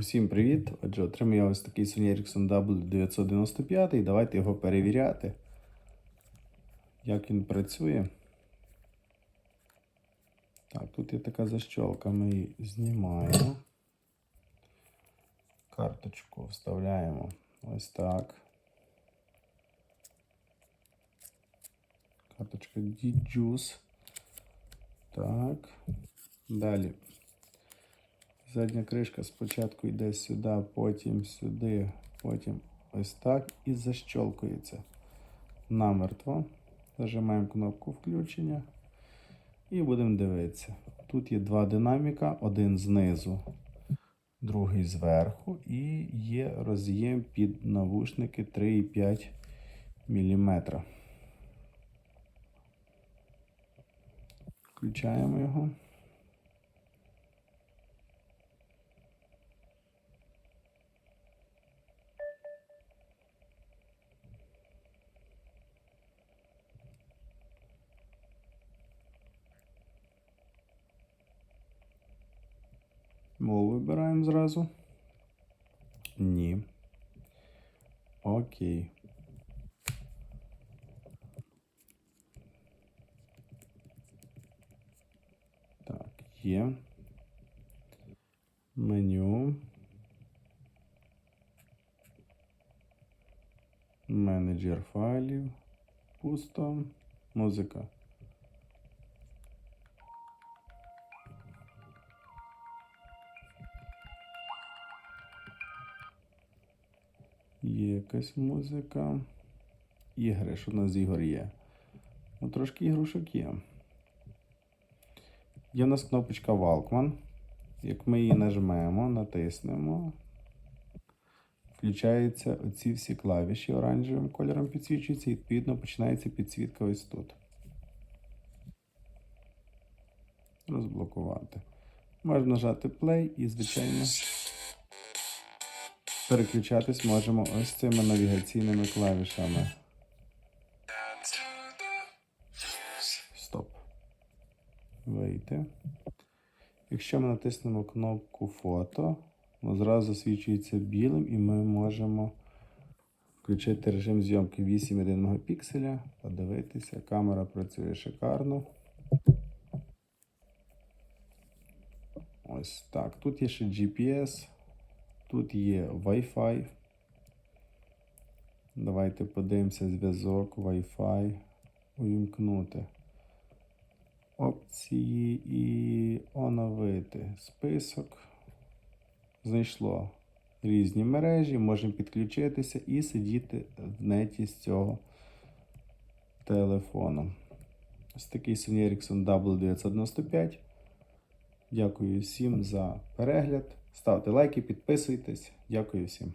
Усім привіт! Отже, отримав я ось такий Sony Ericsson W995. Давайте його перевіряти, як він працює. Так, тут є така защолка, ми її знімаємо. Карточку вставляємо ось так. Карточка DJUICE. Так. Далі. Задня кришка спочатку йде сюди, потім сюди, потім ось так і защолкується намертво. Зажимаємо кнопку включення і будемо дивитися. Тут є два динаміка, один знизу, другий зверху, і є роз'єм під навушники 3,5 мм. Включаємо його. Мову вибираємо зразу. Ні. Окей. Так, є. Меню. Менеджер файлів. Пусто. Музика. Є якась музика. Ігри, що у нас з ігор є. Ну, трошки ігрушок є. Є у нас кнопочка Walkman. Як ми її нажмемо, натиснемо, включаються оці всі клавіші оранжевим кольором підсвічуються, і відповідно починається підсвітка ось тут. Розблокувати. Можна нажати play і, звичайно, переключатись можемо ось цими навігаційними клавішами. Стоп. Вийти. Якщо ми натиснемо кнопку фото, воно зразу засвічується білим і ми можемо включити режим зйомки 8,1 мегапікселя, подивитися, камера працює шикарно. Ось так. Тут є ще GPS, тут є Wi-Fi. Давайте подивимося зв'язок Wi-Fi увімкнути опції і оновити список. Знайшло різні мережі, можемо підключитися і сидіти в неті з цього телефону. Ось такий Sony Ericsson W995. Дякую всім за перегляд. Ставте лайки, підписуйтесь. Дякую всім.